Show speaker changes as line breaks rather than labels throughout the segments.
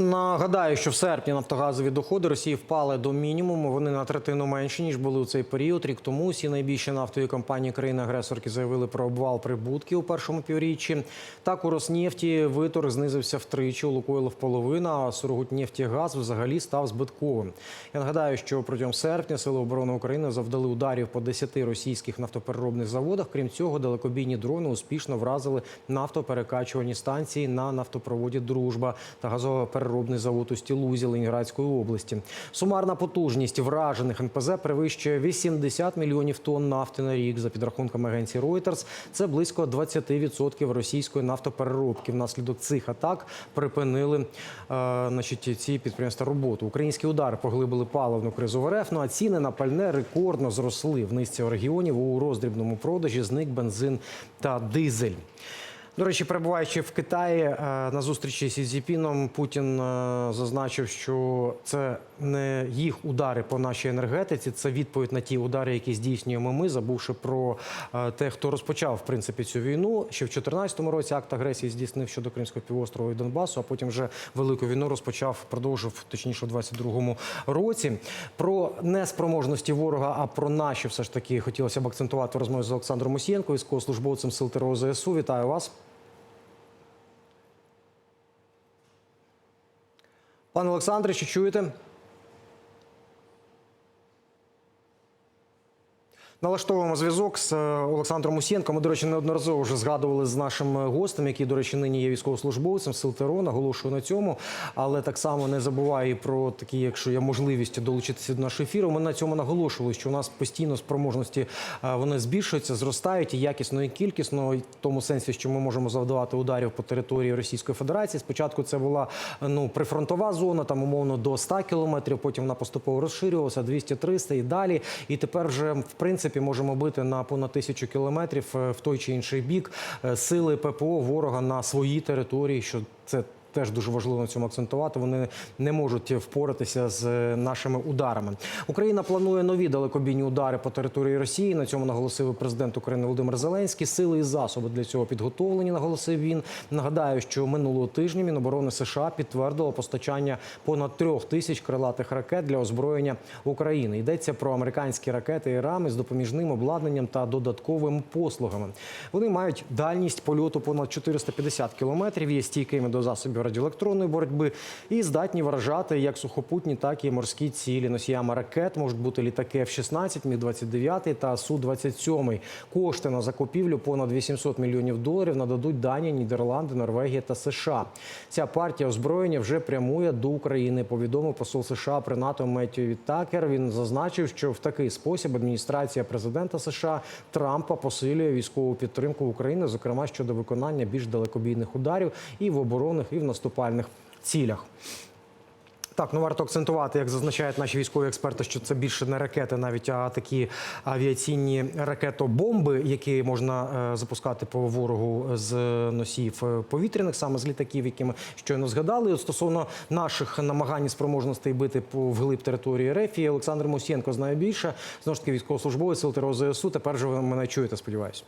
Нагадаю, що в серпні нафтогазові доходи Росії впали до мінімуму. Вони на третину менші ніж були у цей період. Рік тому всі найбільші нафтові компанії країни-агресорки заявили про обвал прибутків у першому півріччі. Так у Роснефті виторг знизився втричі, у Лукойл в половину, а Сургутнефтігаз взагалі став збитковим. Я нагадаю, що протягом серпня Сили оборони України завдали ударів по 10 російських нафтопереробних заводах. Крім цього, далекобійні дрони успішно вразили нафтоперекачувальні станції на нафтопроводі Дружба та газово переробний завод у Стілузі Ленінградської області. Сумарна потужність вражених НПЗ перевищує 80 мільйонів тонн нафти на рік. За підрахунками агенції Reuters, це близько 20% російської нафтопереробки. Внаслідок цих атак припинили е, значить, ці підприємства роботу. Українські удари поглибили паливну кризу РФ. Ну а ціни на пальне рекордно зросли. В низці регіонів у роздрібному продажі зник бензин та дизель. До речі, перебуваючи в Китаї е, на зустрічі зі Зіпіном, Путін е, зазначив, що це не їх удари по нашій енергетиці, це відповідь на ті удари, які здійснюємо ми, забувши про е, те, хто розпочав в принципі цю війну. Ще в 2014 році акт агресії здійснив щодо Кримського півострова і Донбасу, а потім вже велику війну розпочав, продовжив точніше у 22-му році. Про неспроможності ворога, а про наші все ж таки хотілося б акцентувати в розмові з Олександром Мусієнко, військовослужбовцем сил ТРО ЗСУ. Вітаю вас. Пане Олександре, чи чуєте? Налаштовуємо зв'язок з е, Олександром Усєнко. Ми, до речі, неодноразово вже згадували з нашим гостем, який, до речі, нині є військовослужбовцем сил ТРО, наголошую на цьому. Але так само не забуваю про такі, якщо є можливість долучитися до нашого ефіру. Ми на цьому наголошували, що у нас постійно спроможності е, вони збільшуються, зростають і якісно, і кількісно, в тому сенсі, що ми можемо завдавати ударів по території Російської Федерації. Спочатку це була ну прифронтова зона, там умовно до 100 кілометрів. Потім вона поступово розширювалася 200-300 і далі. І тепер вже в принципі можемо бити на понад тисячу кілометрів е, в той чи інший бік Е, сили ППО ворога на своїй території. Що це Теж дуже важливо на цьому акцентувати. Вони не можуть впоратися з е, нашими ударами. Україна планує нові далекобійні удари по території Росії. На цьому наголосив президент України Володимир Зеленський. Сили і засоби для цього підготовлені. Наголосив він. Нагадаю, що минулого тижня Міноборони США підтвердило постачання понад трьох тисяч крилатих ракет для озброєння України. Йдеться про американські ракети і рами з допоміжним обладнанням та додатковими послугами. Вони мають дальність польоту понад 450 кілометрів. Є стійкими до засобів радіоелектронної боротьби і здатні вражати як сухопутні, так і морські цілі. Носіями ракет можуть бути літаки F-16, Міг-29 та Су-27. Кошти на закупівлю понад 800 мільйонів доларів нададуть Данія, Нідерланди, Норвегія та США. Ця партія озброєння вже прямує до України. Повідомив посол США при НАТО Меттю Віттакер. Він зазначив, що в такий спосіб адміністрація президента США Трампа посилює військову підтримку України, зокрема щодо виконання більш далекобійних ударів і в оборонних, і в наступальних цілях. Так, ну варто акцентувати, як зазначають наші військові експерти, що це більше не ракети, навіть а такі авіаційні ракетобомби, які можна е, запускати по ворогу з носіїв е, повітряних, саме з літаків, які ми щойно згадали. От стосовно наших намагань і спроможностей бити по вглиб території РФ, і Олександр Мусієнко знає більше. Знову ж таки, військовослужбовець сил ТРО ЗСУ. Тепер же ви мене чуєте, сподіваюся.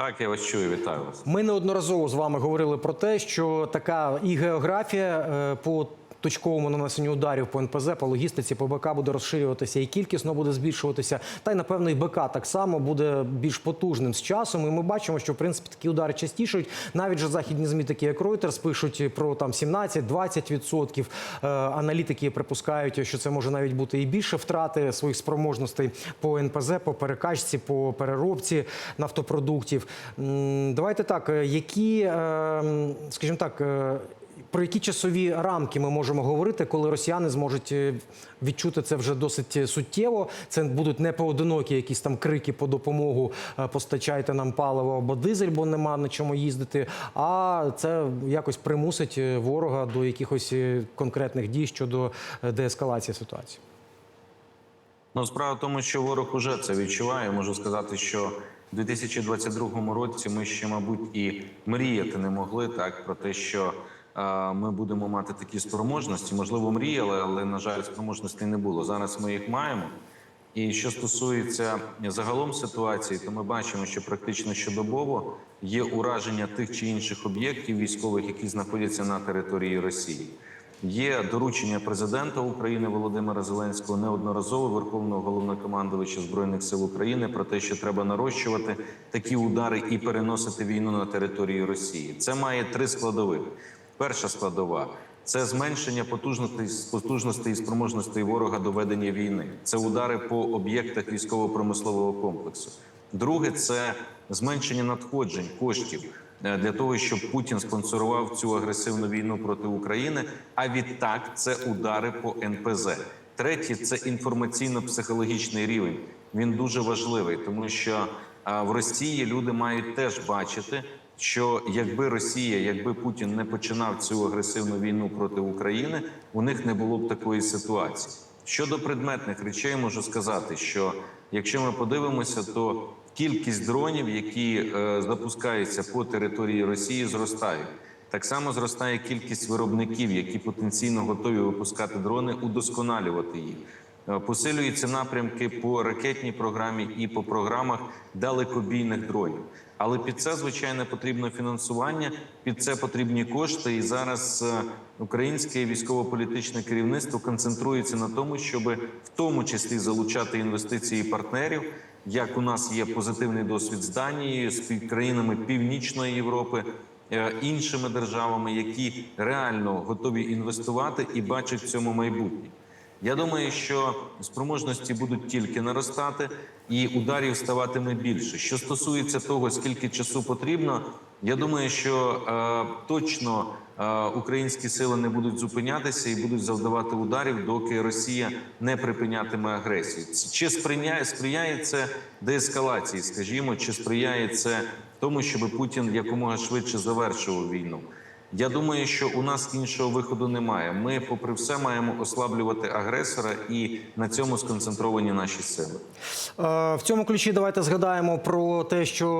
Так, я вас чую, вітаю вас.
Ми неодноразово з вами говорили про те, що така і географія е, по точковому нанесенню ударів по НПЗ, по логістиці, по БК буде розширюватися і кількісно буде збільшуватися. Та й напевно і БК так само буде більш потужним з часом. І ми бачимо, що в принципі такі удари частішають. Навіть же західні змі, такі як Reuters, пишуть про там 17-20%. Е, Аналітики припускають, що це може навіть бути і більше втрати своїх спроможностей по НПЗ, по перекачці, по переробці нафтопродуктів. Давайте так, е, які, е, скажімо так. Про які часові рамки ми можемо говорити, коли росіяни зможуть е, відчути це вже досить е, суттєво? Це будуть не поодинокі якісь там крики по допомогу, е, постачайте нам паливо або дизель, бо нема на чому їздити. А це якось примусить ворога до якихось конкретних дій щодо деескалації ситуації.
Ну, справа в тому, що ворог уже це відчуває. Можу сказати, що в 2022 році ми ще, мабуть, і мріяти не могли так про те, що ми будемо мати такі спроможності. Можливо, мріяли, але на жаль, спроможностей не було. Зараз ми їх маємо. І що стосується загалом ситуації, то ми бачимо, що практично щодобово є ураження тих чи інших об'єктів військових, які знаходяться на території Росії. Є доручення президента України Володимира Зеленського неодноразово Верховного головнокомандувача збройних сил України про те, що треба нарощувати такі удари і переносити війну на територію Росії. Це має три складових. Перша складова це зменшення потужностей, потужностей і спроможностей ворога до ведення війни. Це удари по об'єктах військово-промислового комплексу. Друге це зменшення надходжень коштів е, для того, щоб Путін спонсорував цю агресивну війну проти України. А відтак це удари по НПЗ. Третє це інформаційно-психологічний рівень. Він дуже важливий, тому що в Росії люди мають теж бачити, що якби Росія, якби Путін не починав цю агресивну війну проти України, у них не було б такої ситуації. Щодо предметних речей, можу сказати, що якщо ми подивимося, то кількість дронів, які е, запускаються по території Росії, зростають. Так само зростає кількість виробників, які потенційно готові випускати дрони, удосконалювати їх. Е, Посилюються напрямки по ракетній програмі і по програмах далекобійних дронів. Але під це звичайно потрібно фінансування, під це потрібні кошти. І зараз е, українське військово-політичне керівництво концентрується на тому, щоб в тому числі залучати інвестиції партнерів. Як у нас є позитивний досвід з Данією, з країнами Північної Європи, е, іншими державами, які реально готові інвестувати і бачать в цьому майбутнє. Я думаю, що спроможності будуть тільки наростати, і ударів ставатиме більше. Що стосується того, скільки часу потрібно, я думаю, що е, точно е, українські сили не будуть зупинятися і будуть завдавати ударів, доки Росія не припинятиме агресію. Чи сприяє, сприяє це деескалації, скажімо, чи сприяє це тому, щоб Путін якомога швидше завершував війну? Я думаю, що у нас іншого виходу немає. Ми, попри все, маємо ослаблювати агресора, і на цьому сконцентровані наші сили.
Е, В цьому ключі давайте згадаємо про те, що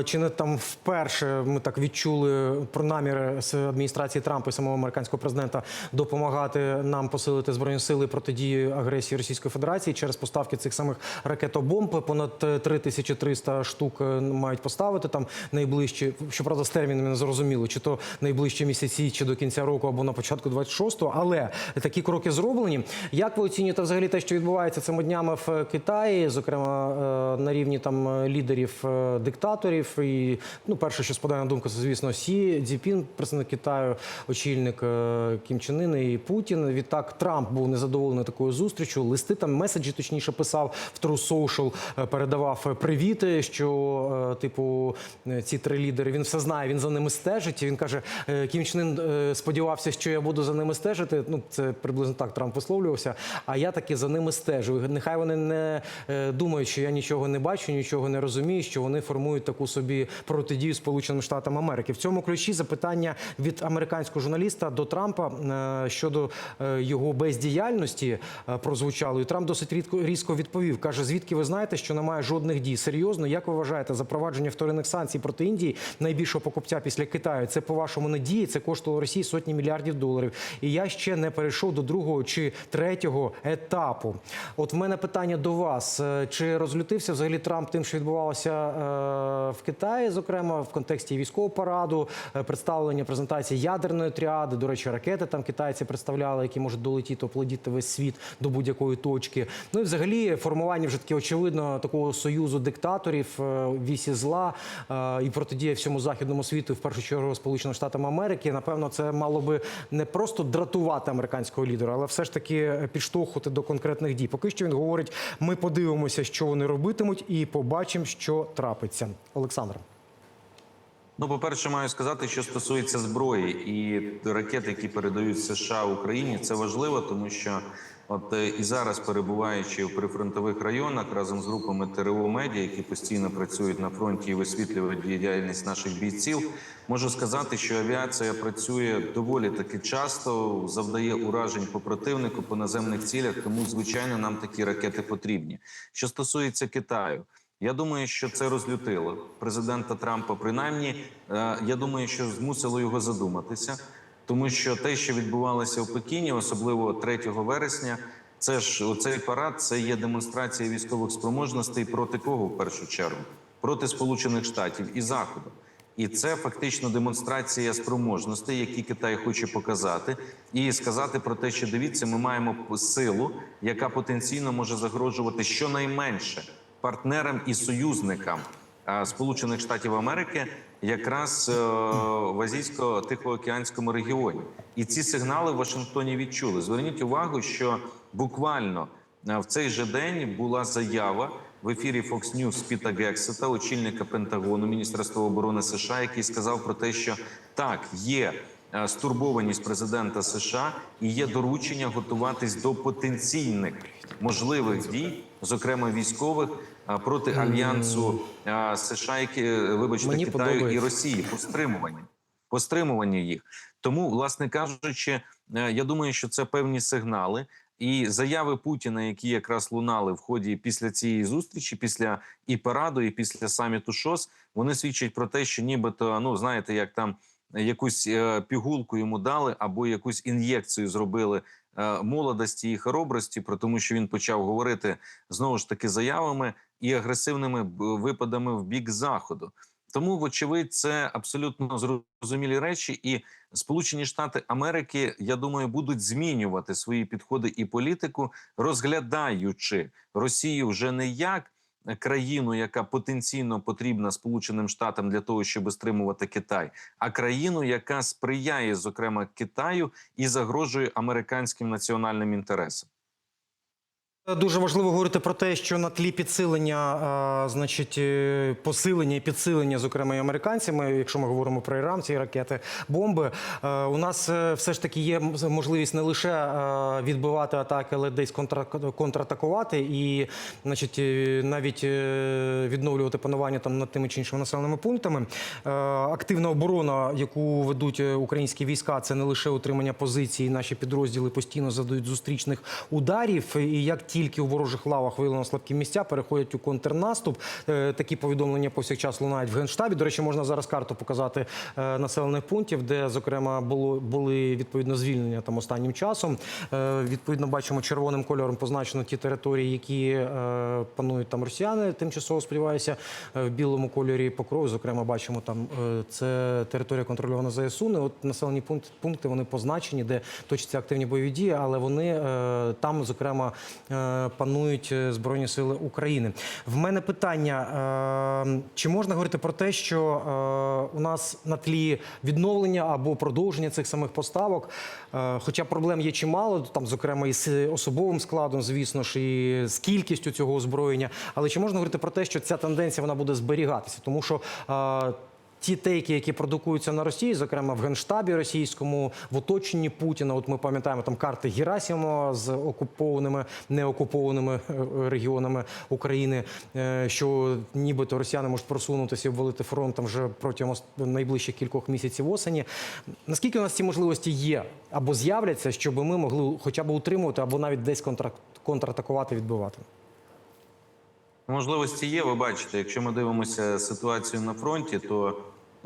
е, чи не там вперше ми так відчули про наміри з адміністрації Трампа і самого американського президента допомагати нам посилити збройні сили протидії агресії Російської Федерації через поставки цих самих ракетобомб. Понад е, 3300 штук е, мають поставити там найближчі. Щоправда, з термінами не зрозуміло, чи то найближчі місяці, чи до кінця року, або на початку 26-го. Але такі кроки зроблені. Як ви оцінюєте взагалі те, що відбувається цими днями в Китаї, зокрема е, на рівні там е, лідерів е, диктаторів? І ну, перше, що спадає на думку, це звісно Сі Цзіпін, представник Китаю, очільник Кім Чен Ын і Путін. Відтак Трамп був незадоволений такою зустрічю. Листи там меседжі точніше писав в True Social, передавав привіти, що типу ці три лідери він все знає, він за ними стежить. Він каже, Кім Чен Ын е, сподівався, що я буду за ними стежити. Ну це приблизно так Трамп висловлювався. А я таки за ними стежу. Нехай вони не е, думають, що я нічого не бачу, нічого не розумію, що вони формують таку собі протидію Сполученим Штатам Америки. В цьому ключі запитання від американського журналіста до Трампа е, щодо е, його бездіяльності е, прозвучало. І Трамп досить рідко різко відповів. каже: звідки ви знаєте, що немає жодних дій? Серйозно, як ви вважаєте, запровадження вторинних санкцій проти Індії найбільшого покупця після Китаю? Це по вашому не діє? Це коштувало Росії сотні мільярдів доларів. І я ще не перейшов до другого чи третього етапу. От в мене питання до вас: Е, чи розлютився взагалі Трамп тим, що відбувалося е, в Китаї, зокрема в контексті військового параду, е, представлення презентації ядерної тріади? До речі, ракети там китайці представляли, які можуть долетіти, оплодіти весь світ до будь-якої точки. Ну і взагалі формування вже таки очевидно такого союзу диктаторів вісі зла і протидія всьому західному світу, в першу чергу Сполученим Штатам Америки. Напевно, це мало би не просто дратувати американського лідера, але все ж таки підштовхувати до конкретних дій. Поки що він говорить: ми подивимося, що вони робитимуть, і побачимо, що трапиться. Олександр.
Ну, по-перше, маю сказати, що стосується зброї і ракет, які передають США Україні, це важливо, тому що от е, і зараз, перебуваючи в прифронтових районах разом з групами ТРО медіа, які постійно працюють на фронті і висвітлюють діяльність наших бійців, можу сказати, що авіація працює доволі таки часто, завдає уражень по противнику по наземних цілях. Тому, звичайно, нам такі ракети потрібні. Що стосується Китаю. Я думаю, що це розлютило президента Трампа. Принаймні, е, я думаю, що змусило його задуматися, тому що те, що відбувалося в Пекіні, особливо 3 вересня, Це ж оцей парад це є демонстрація військових спроможностей проти кого в першу чергу? Проти Сполучених Штатів і Заходу. І це фактично демонстрація спроможностей, які Китай хоче показати, і сказати про те, що дивіться, ми маємо силу, яка потенційно може загрожувати щонайменше партнерам і союзникам Сполучених Штатів Америки, якраз е, в азійсько-тихоокеанському регіоні. І ці сигнали в Вашингтоні відчули. Зверніть увагу, що буквально е, в цей же день була заява в ефірі Fox News Піта Гексета, очільника Пентагону, Міністерства оборони США, який сказав про те, що так є е, стурбованість президента США і є доручення готуватись до потенційних можливих дій, зокрема військових, проти альянсу США, які е, вибачте
Мені
Китаю і. Росії по стримуванню їх. Тому, власне кажучи, е, я думаю, що це певні сигнали. І заяви Путіна, які якраз лунали в ході після цієї зустрічі, після і параду, і після саміту ШОС, вони свідчать про те, що нібито, ну знаєте, як там якусь е, пігулку йому дали, або якусь ін'єкцію зробили молодості і хоробрості, про тому, що він почав говорити знову ж таки заявами і агресивними випадами в бік заходу. Тому, вочевидь, це абсолютно зрозумілі речі, і Сполучені Штати Америки, я думаю, будуть змінювати свої підходи і політику, розглядаючи Росію вже не як країну, яка потенційно потрібна Сполученим Штатам для того, щоб стримувати Китай, а країну, яка сприяє, зокрема, Китаю і загрожує американським національним інтересам.
Дуже важливо говорити про те, що на тлі підсилення, а, значить, е, посилення і підсилення, зокрема і американцями, якщо ми говоримо про Іран, ці ракети, бомби, е, у нас е, все ж таки є можливість не лише е, відбивати атаки, але десь контра, контратакувати і, значить, е, навіть е, відновлювати панування там над тими чи іншими населеними пунктами. Е, Активна оборона, яку ведуть е, українські війська, це не лише утримання позицій. Наші підрозділи постійно задають зустрічних ударів. І як тільки у ворожих лавах виявлено слабкі місця, переходять у контрнаступ. Е, Такі повідомлення повсякчас лунають в генштабі. До речі, можна зараз карту показати е, населених пунктів, де зокрема було були відповідно звільнення там останнім часом. Е, Відповідно, бачимо червоним кольором позначено ті території, які панують там росіяни. Тимчасово сподіваюся, в білому кольорі покрою. Зокрема, бачимо там це територія контрольована ЗСУ. Не от населені пункти, вони позначені, де точаться активні бойові дії, але вони там, зокрема, панують е, збройні сили України. В мене питання: е, чи можна говорити про те, що е, у нас на тлі відновлення або продовження цих самих поставок, е, хоча проблем є чимало, там, зокрема, і з особовим складом, звісно ж, і з кількістю цього озброєння. Але чи можна говорити про те, що ця тенденція вона буде зберігатися? Тому що е, Ті тейки, які продукуються на Росії, зокрема в генштабі російському, в оточенні Путіна. От ми пам'ятаємо там карти Герасимова з окупованими неокупованими е, регіонами України, е, що нібито росіяни можуть просунутися і обвалити фронт там вже протягом найближчих кількох місяців осені. Наскільки у нас ці можливості є або з'являться, щоб ми могли хоча б утримувати або навіть десь контра- контратакувати, відбивати?
Можливості є. Ви бачите, якщо ми дивимося ситуацію на фронті, то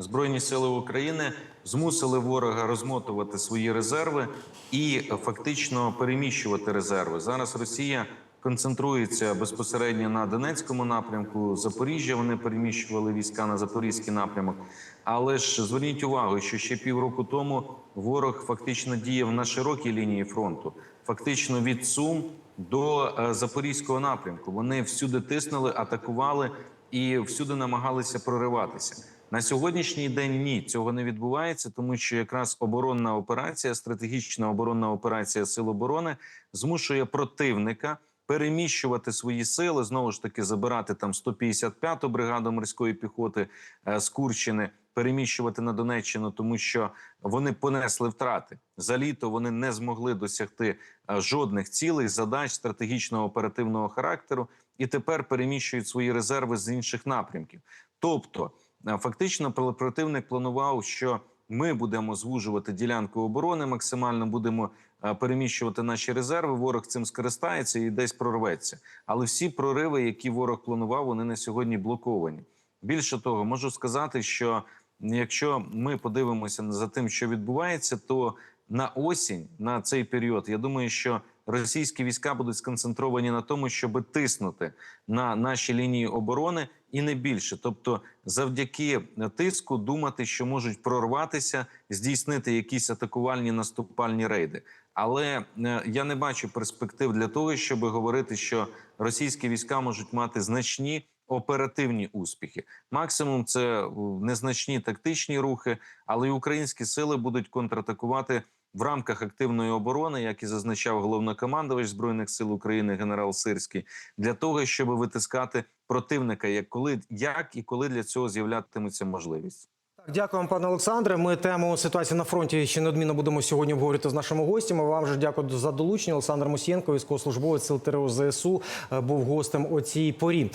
Збройні сили України змусили ворога розмотувати свої резерви і фактично переміщувати резерви. Зараз Росія концентрується безпосередньо на Донецькому напрямку. Запоріжжя вони переміщували війська на запорізький напрямок. Але ж зверніть увагу, що ще півроку тому ворог фактично діяв на широкій лінії фронту, фактично від Сум до е, запорізького напрямку. Вони всюди тиснули, атакували і всюди намагалися прориватися. На сьогоднішній день ні, цього не відбувається, тому що якраз оборонна операція, стратегічна оборонна операція Сил оборони змушує противника переміщувати свої сили, знову ж таки забирати там 155-ту бригаду морської піхоти е, з Курщини, переміщувати на Донеччину, тому що вони понесли втрати за літо. Вони не змогли досягти е, жодних цілей, задач стратегічного оперативного характеру, і тепер переміщують свої резерви з інших напрямків. Тобто, фактично, пр- противник планував, що ми будемо звужувати ділянку оборони, максимально будемо е, переміщувати наші резерви. Ворог цим скористається і десь прорветься. Але всі прориви, які ворог планував, вони на сьогодні блоковані. Більше того, можу сказати, що якщо ми подивимося за тим, що відбувається, то на осінь, на цей період, я думаю, що російські війська будуть сконцентровані на тому, щоб тиснути на наші лінії оборони і не більше. Тобто, завдяки тиску думати, що можуть прорватися, здійснити якісь атакувальні наступальні рейди. Але е, я не бачу перспектив для того, щоб говорити, що російські війська можуть мати значні оперативні успіхи. Максимум це е, незначні тактичні рухи, але й українські сили будуть контратакувати в рамках активної оборони, як і зазначав головнокомандувач збройних сил України генерал Сирський, для того, щоб витискати противника, як коли як і коли для цього з'являтиметься можливість.
Вам, пане Олександре. Ми тему ситуації на фронті ще неодмінно будемо сьогодні обговорювати з нашими гостями. Вам же дякую за долучення. Олександр Мусієнко, військовослужбовець Сил ТРО ЗСУ, е, був гостем о цій порі.